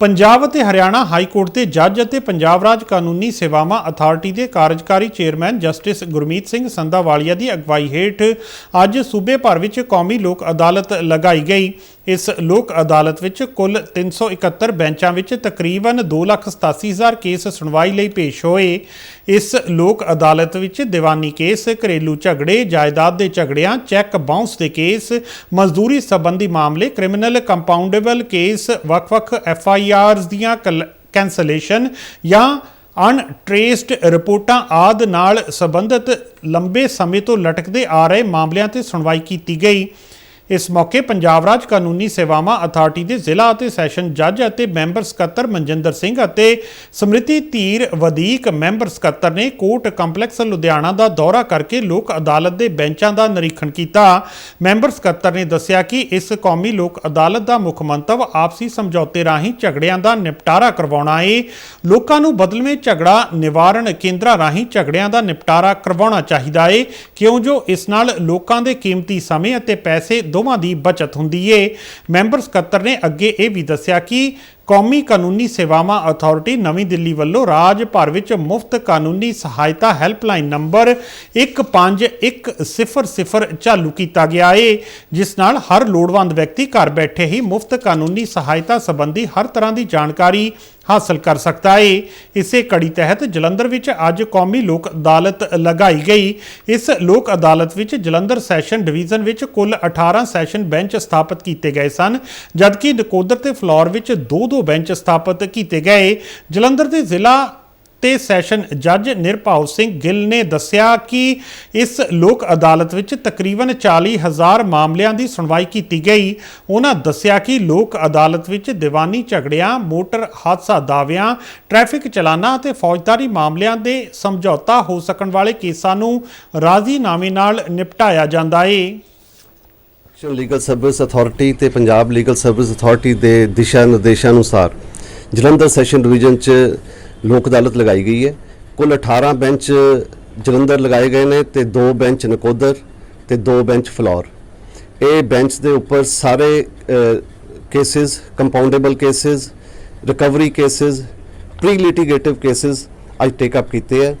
ਪੰਜਾਬ ਅਤੇ Haryana high court ਦੇ ਜੱਜ ਅਤੇ ਪੰਜਾਬ ਰਾਜ ਕਾਨੂੰਨੀ ਸੇਵਾਵਾਂ ਅਥਾਰਟੀ ਦੇ ਕਾਰਜਕਾਰੀ ਚੇਅਰਮੈਨ ਜਸਟਿਸ ਗੁਰਮੀਤ ਸਿੰਘ ਸੰਧਾਵਾਲੀਆ ਦੀ ਅਗਵਾਈ ਹੇਠ ਅੱਜ ਸੂਬੇ ਭਰ ਵਿੱਚ ਕੌਮੀ ਲੋਕ ਅਦਾਲਤ ਲਗਾਈ ਗਈ। ਇਸ ਲੋਕ ਅਦਾਲਤ ਵਿੱਚ ਕੁੱਲ 371 ਬੈਂਚਾਂ ਵਿੱਚ ਤਕਰੀਬਨ 287000 ਕੇਸ ਸੁਣਵਾਈ ਲਈ ਪੇਸ਼ ਹੋਏ। ਇਸ ਲੋਕ ਅਦਾਲਤ ਵਿੱਚ ਦੀਵਾਨੀ ਕੇਸ, ਘਰੇਲੂ ਝਗੜੇ, ਜਾਇਦਾਦ ਦੇ ਝਗੜਿਆਂ, ਚੈੱਕ ਬਾਉਂਸ ਦੇ ਕੇਸ, ਮਜ਼ਦੂਰੀ ਸੰਬੰਧੀ ਮਾਮਲੇ, ਕ੍ਰਿਮੀਨਲ ਕੰਪਾਊਂਡੇਬਲ ਕੇਸ, ਵੱਖ-ਵੱਖ ਐਫ ਆਈ ਆਰਜ਼ ਦੀਆਂ ਕਲ- ਕੈਂਸਲੇਸ਼ਨ ਜਾਂ ਅਨਟ੍ਰੇਸਡ ਰਿਪੋਰਟਾਂ ਆਦ ਨਾਲ ਸੰਬੰਧਿਤ ਲੰਬੇ ਸਮੇਂ ਤੋਂ ਲਟਕਦੇ ਆ ਰਹੇ ਮਾਮਲਿਆਂ ਤੇ ਸੁਣਵਾਈ ਕੀਤੀ ਗਈ। ਇਸ ਮੌਕੇ ਪੰਜਾਬ ਰਾਜ ਕਾਨੂੰਨੀ ਸੇਵਾਵਾਂ ਅਥਾਰਟੀ ਦੇ ਜ਼ਿਲ੍ਹਾ ਅਤੇ ਸੈਸ਼ਨ ਜੱਜ ਅਤੇ ਮੈਂਬਰ ਸਕੱਤਰ ਮਨਜਿੰਦਰ ਸਿੰਘ ਅਤੇ ਸਮ੍ਰਿਤੀ ਧੀਰ ਵਧੀਕ ਮੈਂਬਰ ਸਕੱਤਰ ਨੇ ਕੋਰਟ ਕੰਪਲੈਕਸ ਲੁਧਿਆਣਾ ਦਾ ਦੌਰਾ ਕਰਕੇ ਲੋਕ ਅਦਾਲਤ ਦੇ ਬੈਂਚਾਂ ਦਾ ਨਿਰੀਖਣ ਕੀਤਾ। ਮੈਂਬਰ ਸਕੱਤਰ ਨੇ ਦੱਸਿਆ ਕਿ ਇਸ ਕੌਮੀ ਲੋਕ ਅਦਾਲਤ ਦਾ ਮੁੱਖ ਮੰਤਵ ਆਪਸੀ ਸਮਝੌਤੇ ਰਾਹੀਂ ਝਗੜਿਆਂ ਦਾ ਨਿਪਟਾਰਾ ਕਰਵਾਉਣਾ ਏ। ਲੋਕਾਂ ਨੂੰ ਬਦਲਵੇਂ ਝਗੜਾ ਨਿਵਾਰਣ ਕੇਂਦਰਾਂ ਰਾਹੀਂ ਝਗੜਿਆਂ ਦਾ ਨਿਪਟਾਰਾ ਕਰਵਾਉਣਾ ਚਾਹੀਦਾ ਏ। ਕਿਉਂ ਜੋ ਇਸ ਨਾਲ ਲੋਕਾਂ ਦੇ ਕੀਮਤੀ ਸਮੇਂ ਅਤੇ ਪੈਸੇ ਦੋਵਾਂ ਦੀ ਬਚਤ ਹੁੰਦੀ ਏ। ਮੈਂਬਰ ਸਕੱਤਰ ਨੇ ਅੱਗੇ ਇਹ ਵੀ ਦੱਸਿਆ ਕਿ ਕੌਮੀ ਕਾਨੂੰਨੀ ਸੇਵਾਵਾਂ ਅਥਾਰਟੀ ਨਵੀਂ ਦਿੱਲੀ ਵੱਲੋਂ ਰਾਜ ਭਰ ਵਿੱਚ ਮੁਫਤ ਕਾਨੂੰਨੀ ਸਹਾਇਤਾ ਹੈਲਪਲਾਈਨ ਨੰਬਰ 15100 ਚਾਲੂ ਕੀਤਾ ਗਿਆ ਏ, ਜਿਸ ਨਾਲ ਹਰ ਲੋੜਵੰਦ ਵਿਅਕਤੀ ਘਰ ਬੈਠੇ ਹੀ ਮੁਫਤ ਕਾਨੂੰਨੀ ਸਹਾਇਤਾ ਸੰਬੰਧੀ ਹਰ ਤਰ੍ਹਾਂ ਦੀ ਜਾਣਕਾਰੀ ਹਾਸਲ ਕਰ ਸਕਦਾ ਏ। ਇਸੇ ਕੜੀ ਤਹਿਤ ਜਲੰਧਰ ਵਿੱਚ ਅੱਜ ਕੌਮੀ ਲੋਕ ਅਦਾਲਤ ਲਗਾਈ ਗਈ। ਇਸ ਲੋਕ ਅਦਾਲਤ ਵਿੱਚ ਜਲੰਧਰ ਸੈਸ਼ਨ ਡਿਵੀਜ਼ਨ ਵਿੱਚ ਕੁੱਲ 18 ਸੈਸ਼ਨ ਬੈਂਚ ਸਥਾਪਿਤ ਕੀਤੇ ਗਏ ਸਨ, ਜਦਕਿ ਨਕੋਦਰ ਤੇ ਫਲੋਰ ਵਿੱਚ ਦੋ ਦੋ ਬੈਂਚ ਸਥਾਪਿਤ ਕੀਤੇ ਗਏ। ਜਲੰਧਰ ਦੇ ਜ਼ਿਲ੍ਹਾ ਤੇ ਸੈਸ਼ਨ ਜੱਜ ਨਿਰਭਉ ਸਿੰਘ ਗਿੱਲ ਨੇ ਦੱਸਿਆ ਕਿ ਇਸ ਲੋਕ ਅਦਾਲਤ ਵਿੱਚ ਤਕਰੀਬਨ 40000 ਮਾਮਲਿਆਂ ਦੀ ਸੁਣਵਾਈ ਕੀਤੀ ਗਈ। ਉਹਨਾਂ ਦੱਸਿਆ ਕਿ ਲੋਕ ਅਦਾਲਤ ਵਿੱਚ ਦੀਵਾਨੀ ਝਗੜਿਆਂ, ਮੋਟਰ ਹਾਦਸਾ ਦਾਅਵਿਆਂ, ਟ੍ਰੈਫਿਕ ਚਲਾਨਾਂ ਅਤੇ ਫੌਜਦਾਰੀ ਮਾਮਲਿਆਂ ਦੇ ਸਮਝੌਤਾ ਹੋ ਸਕਣ ਵਾਲੇ ਕੇਸਾਂ ਨੂੰ ਰਾਜ਼ੀਨਾਮੇ ਨਾਲ ਨਿਪਟਾਇਆ ਜਾਂਦਾ ਏ। ਨੈਸ਼ਨਲ ਲੀਗਲ ਸਰਵਿਸ ਅਥਾਰਟੀ ਤੇ ਪੰਜਾਬ ਲੀਗਲ ਸਰਵਿਸ ਅਥਾਰਟੀ ਦੇ ਦਿਸ਼ਾ ਨਿਰਦੇਸ਼ਾਂ ਅਨੁਸਾਰ ਜਲੰਧਰ ਸੈਸ਼ਨ ਡਿਵੀਜ਼ਨ 'ਚ ਲੋਕ ਅਦਾਲਤ ਲਗਾਈ ਗਈ ਹੈ। ਕੁੱਲ 18 ਬੈਂਚ ਜਲੰਧਰ ਲਗਾਏ ਗਏ ਨੇ ਤੇ 2 ਬੈਂਚ ਨਕੋਦਰ ਤੇ 2 ਬੈਂਚ ਫਲੋਰ। ਇਹ ਬੈਂਚ ਦੇ ਉੱਪਰ ਸਾਰੇ cases compoundable cases recovery cases pre litigative cases ਅੱਜ ਟੇਕ ਅਪ ਕੀਤੇ ਹੈ।